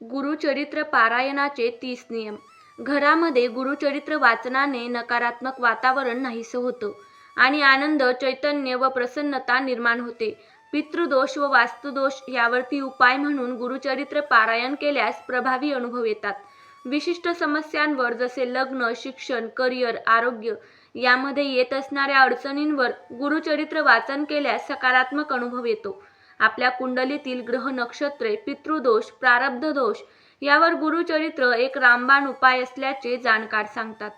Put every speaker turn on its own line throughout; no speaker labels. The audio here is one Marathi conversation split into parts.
गुरुचरित्र पारायणाचे तीस नियम. घरामध्ये गुरुचरित्र वाचनाने नकारात्मक वातावरण नाहीसं होतं आणि आनंद चैतन्य व प्रसन्नता निर्माण होते. पितृदोष व वास्तुदोष यावरती उपाय म्हणून गुरुचरित्र पारायण केल्यास प्रभावी अनुभव येतात. विशिष्ट समस्यांवर जसे लग्न शिक्षण करिअर आरोग्य यामध्ये येत असणाऱ्या अडचणींवर गुरुचरित्र वाचन केल्यास सकारात्मक अनुभव येतो. आपल्या कुंडलीतील ग्रह नक्षत्रे पितृदोष प्रारब्ध दोष यावर गुरुचरित्र एक रामबाण उपाय असल्याचे जाणकार सांगतात.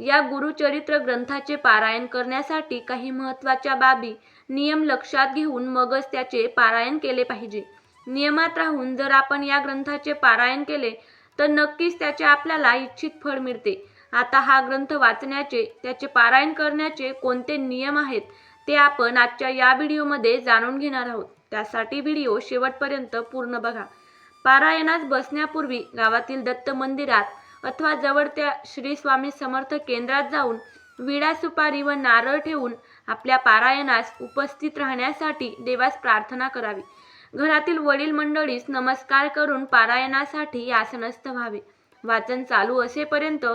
या गुरुचरित्र ग्रंथाचे पारायण करण्यासाठी काही महत्त्वाच्या बाबी नियम लक्षात घेऊन मगच त्याचे पारायण केले पाहिजे. नियमात राहून जर आपण या ग्रंथाचे पारायण केले तर नक्कीच त्याचे आपल्याला इच्छित फळ मिळते. आता हा ग्रंथ वाचण्याचे त्याचे पारायण करण्याचे कोणते नियम आहेत ते आपण आजच्या या व्हिडिओमध्ये जाणून घेणार आहोत. त्यासाठी व्हिडिओ शेवटपर्यंत पूर्ण बघा. पारायणास बसण्यापूर्वी गावातील दत्त मंदिरात अथवा जवळत्या श्री स्वामी समर्थ केंद्रात जाऊन विडा सुपारी व नारळ ठेवून आपल्या पारायणास उपस्थित राहण्यासाठी देवास प्रार्थना करावी. घरातील वडील मंडळीस नमस्कार करून पारायणासाठी आसनस्थ व्हावे. वाचन चालू असेपर्यंत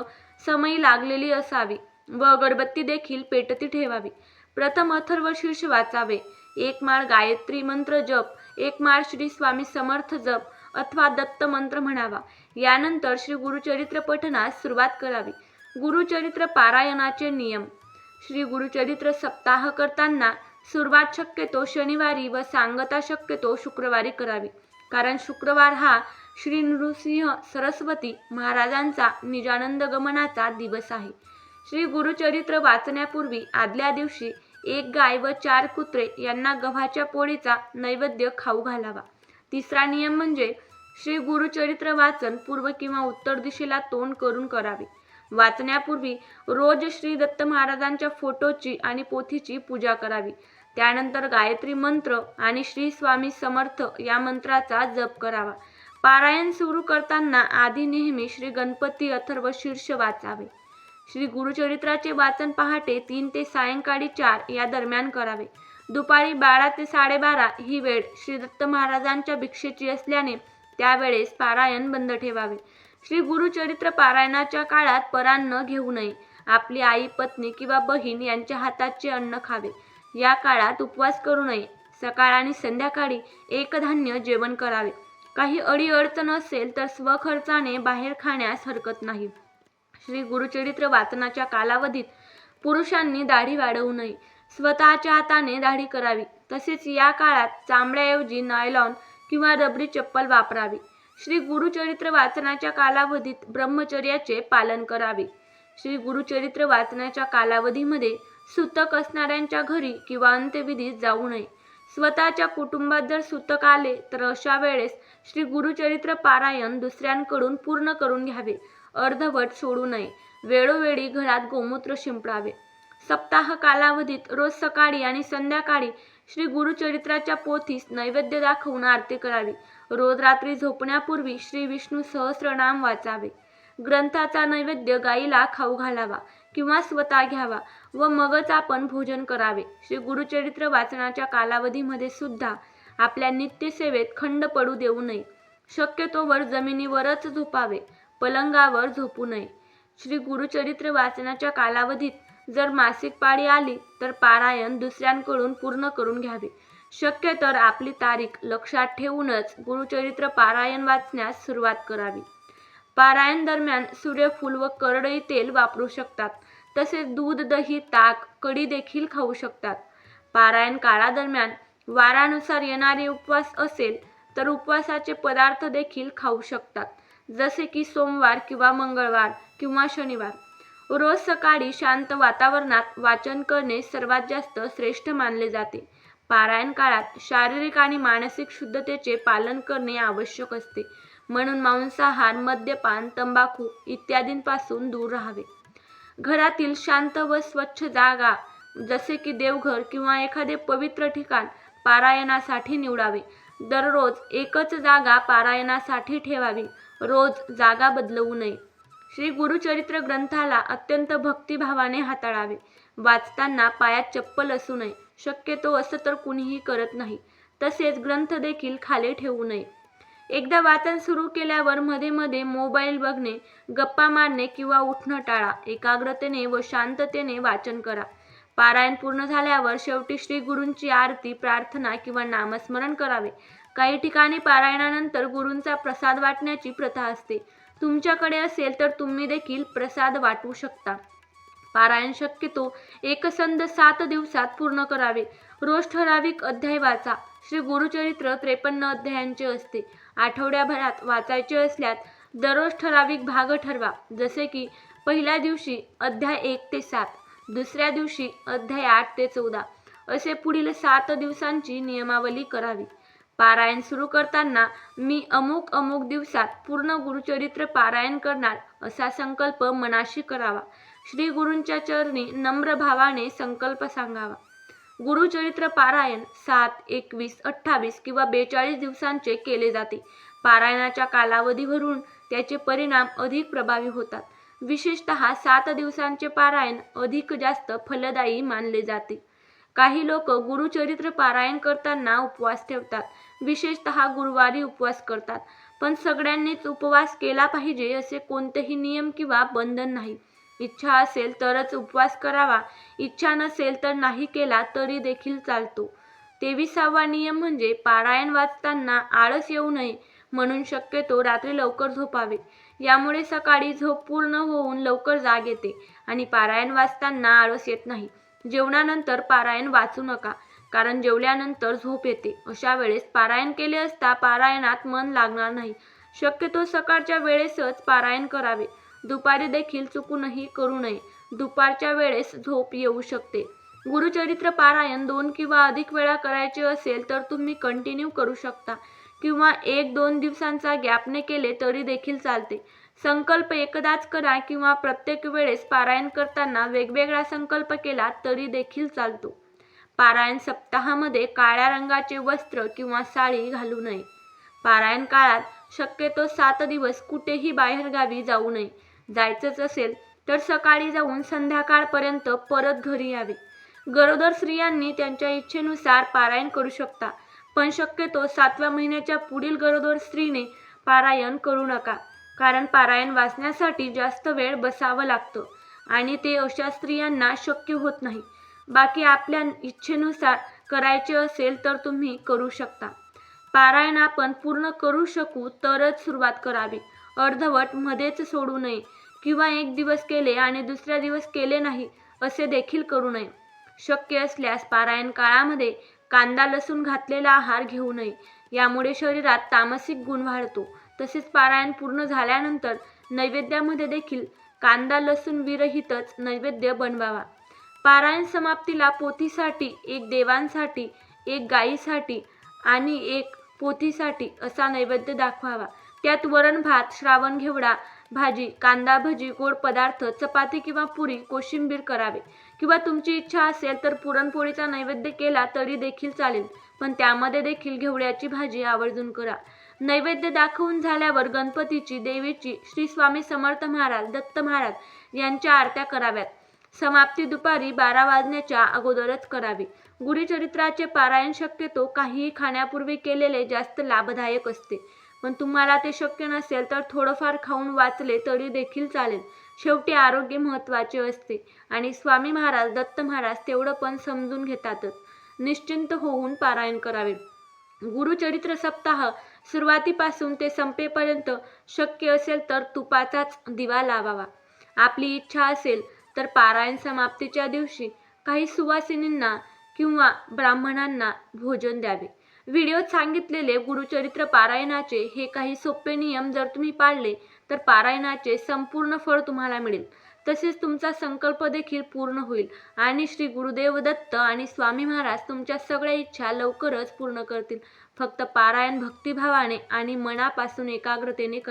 समयी लागलेली असावी व अगरबत्ती देखील पेटती ठेवावी. प्रथम अथर्व शीर्ष वाचावे. एक माळ गायत्री मंत्र जप एक माळ श्री स्वामी समर्थ जप अथवा दत्त मंत्र म्हणावा. यानंतर श्री गुरुचरित्र पठणास सुरुवात करावी. गुरुचरित्र पारायणाचे नियम. श्री गुरुचरित्र सप्ताह करताना सुरुवात शक्यतो शनिवारी व सांगता शक्यतो शुक्रवारी करावी. कारण शुक्रवार हा श्री नृसिंह सरस्वती महाराजांचा निजानंद गमनाचा दिवस आहे. श्री गुरुचरित्र वाचण्यापूर्वी आदल्या दिवशी एक गाय व चार कुत्रे यांना गव्हाच्या पोळीचा नैवेद्य खाऊ घालावा. तिसरा नियम म्हणजे श्री गुरुचरित्र वाचन पूर्व किंवा उत्तर दिशेला तोंड करून करावे. वाचण्यापूर्वी रोज श्री दत्त महाराजांच्या फोटोची आणि पोथीची पूजा करावी. त्यानंतर गायत्री मंत्र आणि श्री स्वामी समर्थ या मंत्राचा जप करावा. पारायण सुरू करताना आधी नेहमी श्री गणपती अथर्व शीर्ष वाचावे. श्री गुरुचरित्राचे वाचन पहाटे तीन ते सायंकाळी चार या दरम्यान करावे. दुपारी बारा ते साडेबारा ही वेळ श्री दत्त महाराजांच्या भिक्षेची असल्याने त्यावेळेस पारायण बंद ठेवावे. श्री गुरुचरित्र पारायणाच्या काळात परान्न घेऊ नये. आपली आई पत्नी किंवा बहीण यांच्या हाताचे अन्न खावे. या काळात उपवास करू नये. सकाळ आणि संध्याकाळी एकधान्य जेवण करावे. काही अडीअडचण असेल तर स्वखर्चाने बाहेर खाण्यास हरकत नाही. श्री गुरुचरित्र वाचनाच्या कालावधीत पुरुषांनी दाढी वाढवू नये. स्वतःच्या हाताने दाढी करावी. तसेच या काळात चामड्याऐवजी नायलॉन किंवा रबरी चप्पल वापरावी. श्री गुरुचरित्र वाचनाच्या कालावधीत ब्रह्मचर्याचे पालन करावे. श्री गुरुचरित्र वाचनाच्या कालावधीमध्ये सुतक असणाऱ्यांच्या घरी किंवा अंत्यविधीत जाऊ नये. स्वतःच्या कुटुंबात जर सुतक आले तर अशा वेळेस श्री गुरुचरित्र पारायण दुसऱ्यांकडून पूर्ण करून घ्यावे. अर्धवट सोडू नये. वेळोवेळी घरात गोमूत्र शिंपडावे. सप्ताह कालावधीत रोज सकाळी आणि संध्याकाळी श्री गुरुचरित्राच्या पोथीस नैवेद्य दाखवून आरती करावी. रोज रात्री झोपण्यापूर्वी श्री विष्णू सहस्रनाम वाचावे. ग्रंथाचा नैवेद्य गाईला खाऊ घालावा किंवा स्वतः घ्यावा व मगच आपण भोजन करावे. श्री गुरुचरित्र वाचनाच्या कालावधीमध्ये सुद्धा आपल्या नित्यसेवेत खंड पडू देऊ नये. शक्यतोवर जमिनीवरच झोपावे पलंगावर झोपू नये. श्री गुरुचरित्र वाचनाच्या कालावधीत जर मासिक पाळी आली तर पारायण दुसऱ्यांकडून पूर्ण करून घ्यावे. शक्य तर आपली तारीख लक्षात ठेवूनच गुरुचरित्र पारायण वाचण्यास सुरुवात करावी. पारायण दरम्यान सूर्यफूल व करडई तेल वापरू शकतात तसेच दूध दही ताक कढी देखील खाऊ शकतात. पारायण काळादरम्यान वारानुसार येणारे उपवास असेल तर उपवासाचे पदार्थ देखील खाऊ शकतात. जसे की सोमवार किंवा मंगळवार किंवा शनिवार. रोज सकाळी शांत वातावरणात वाचन करणे सर्वात जास्त श्रेष्ठ मानले जाते. पारायण काळात शारीरिक आणि मानसिक शुद्धतेचे पालन करणे आवश्यक असते. म्हणून मांसाहार मद्यपान तंबाखू इत्यादींपासून दूर राहावे. घरातील शांत व स्वच्छ जागा जसे की देवघर किंवा एखादे पवित्र ठिकाण पारायणासाठी निवडावे. दररोज एकच जागा पारायणासाठी ठेवावी. रोज जागा बदलवू नये. श्री गुरुचरित्र ग्रंथाला अत्यंत भक्तिभावाने हाताळावे. वाचताना पायात चप्पल असू नये. शक्यतो असं तर कुणीही करत नाही. तसेच ग्रंथ देखील खाली ठेवू नये. एकदा वाचन सुरू केल्यावर मध्ये मध्ये मोबाईल बघणे गप्पा मारणे किंवा उठणं टाळा. एकाग्रतेने व शांततेने वाचन करा. पारायण पूर्ण झाल्यावर शेवटी श्री गुरूंची आरती प्रार्थना किंवा नामस्मरण करावे. काही ठिकाणी पारायणानंतर गुरूंचा प्रसाद वाटण्याची प्रथा असते. तुमच्याकडे असेल तर तुम्ही देखील प्रसाद वाटू शकता. पारायण शक्यतो एकसंध सात दिवसात पूर्ण करावे. रोज ठराविक अध्याय वाचा. श्री गुरुचरित्र त्रेपन्न अध्यायांचे असते. आठवड्याभरात वाचायचे असल्यास दररोज ठराविक भाग ठरवा. जसे की पहिल्या दिवशी अध्याय एक ते सात. दुसऱ्या दिवशी अध्याय आठ ते चौदा असे पुढील सात दिवसांची नियमावली करावी. पारायण सुरू करताना मी अमुक अमुक दिवसात पूर्ण गुरुचरित्र पारायण करणार असा संकल्प मनाशी करावा. श्री गुरूंच्या चरणी नम्र भावाने संकल्प सांगावा. गुरुचरित्र पारायण सात एकवीस अठ्ठावीस किंवा बेचाळीस दिवसांचे केले जाते. पारायणाच्या कालावधीवरून त्याचे परिणाम अधिक प्रभावी होतात. विशेषतः सात दिवसांचे पारायण अधिक जास्त फलदायी मानले जाते. काही लोक गुरुचरित्र पारायण करताना उपवास ठेवतात विशेषतः गुरुवारी उपवास करतात. पण सगळ्यांनीच उपवास केला पाहिजे असे कोणतेही नियम किंवा बंधन नाही. इच्छा असेल तरच उपवास करावा इच्छा नसेल तर नाही केला तरी देखील चालतो. तेविसावा नियम म्हणजे पारायण वाचताना आळस येऊ नये म्हणून शक्यतो रात्री लवकर झोपावे. यामुळे सकाळी झोप पूर्ण होऊन लवकर जाग येते आणि पारायण वाचताना आळस येत नाही. जेवणानंतर पारायण वाचू नका कारण जेवल्यानंतर झोप येते. अशा वेळेस पारायण केले असता पारायणात मन लागणार नाही. शक्यतो सकाळच्या वेळेसच पारायण करावे. दुपारी देखील चुकूनही करू नये. दुपारच्या वेळेस झोप येऊ शकते. गुरुचरित्र पारायण दोन किंवा अधिक वेळा करायचे असेल तर तुम्ही कंटिन्यू करू शकता. किंवा एक दोन दिवसांचा गॅपने केले तरी देखील चालते. संकल्प एकदाच करा किंवा प्रत्येक वेळेस पारायण करताना वेगवेगळा संकल्प केला तरी देखील चालतो. पारायण सप्ताहामध्ये काळ्या रंगाचे वस्त्र किंवा साडी घालू नये. पारायण काळात शक्यतो सात दिवस कुठेही बाहेरगावी जाऊ नये. जायचंच असेल तर सकाळी जाऊन संध्याकाळपर्यंत परत घरी यावे. गरोदर स्त्रियांनी त्यांच्या इच्छेनुसार पारायण करू शकता. पण शक्यतो सातव्या महिन्याच्या पुढील गरोदर स्त्रीने पारायण करू नका कारण पारायण वाचण्यासाठी जास्त वेळ बसावं लागतं आणि ते अशा स्त्रियांना शक्य होत नाही. बाकी आपल्या इच्छेनुसार करायचे असेल तर तुम्ही करू शकता. पारायण आपण पूर्ण करू शकू तरच सुरुवात करावी. अर्धवट मध्येच सोडू नये किंवा एक दिवस केले आणि दुसऱ्या दिवस केले नाही असे देखील करू नये. शक्य असल्यास पारायण काळामध्ये कांदा लसूण घातलेला आहार घेऊ नये. यामुळे शरीरात तामसिक गुण वाढतो. तसेच पारायण पूर्ण झाल्यानंतर नैवेद्यामध्ये देखील कांदा लसूण विरहितच नैवेद्य बनवावा. पारायण समाप्तीला पोथीसाठी एक देवांसाठी एक गायीसाठी आणि एक पोथीसाठी असा नैवेद्य दाखवावा. त्यात वरण भात श्रावण घेवडा भाजी कांदा भजी गोड पदार्थ चपाती किंवा पुरी कोशिंबीर करावे. किंवा तुमची इच्छा असेल तर पुरणपोळीचा नैवेद्य केला तरी देखील चालेल पण त्यामध्ये देखील घेवड्याची भाजी आवर्जून करा. नैवेद्य दाखवून झाल्यावर गणपतीची देवीची श्री स्वामी समर्थ महाराज दत्त महाराज यांच्या आरत्या कराव्यात. समाप्ती दुपारी बारा वाजण्याच्या अगोदरच करावी. गुढीचरित्राचे पारायण शक्यतो काहीही खाण्यापूर्वी केलेले जास्त लाभदायक असते. पण तुम्हाला ते शक्य नसेल तर थोडंफार खाऊन वाचले तरी देखील चालेल. शेवटी आरोग्य महत्त्वाचे असते. आणि स्वामी महाराज दत्त महाराज तेवढं पण समजून घेतातच. निश्चिंत होऊन पारायण करावे. गुरुचरित्र सप्ताह सुरुवातीपासून ते संपेपर्यंत शक्य असेल तर तुपाचाच दिवा लावावा. आपली इच्छा असेल तर पारायण समाप्तीच्या दिवशी काही सुवासिनींना किंवा ब्राह्मणांना भोजन द्यावे. व्हिडिओत सांगितलेले गुरुचरित्र पारायणाचे हे काही सोपे नियम जर तुम्ही पाळले तर पारायणाचे संपूर्ण फळ तुम्हाला मिळेल. तसेच तुमचा संकल्प देखील पूर्ण होईल आणि श्री गुरुदेव दत्त आणि स्वामी महाराज तुमच्या सगळ्या इच्छा लवकरच पूर्ण करतील. फक्त पारायण भक्तिभावाने आणि मनापासून एकाग्रतेने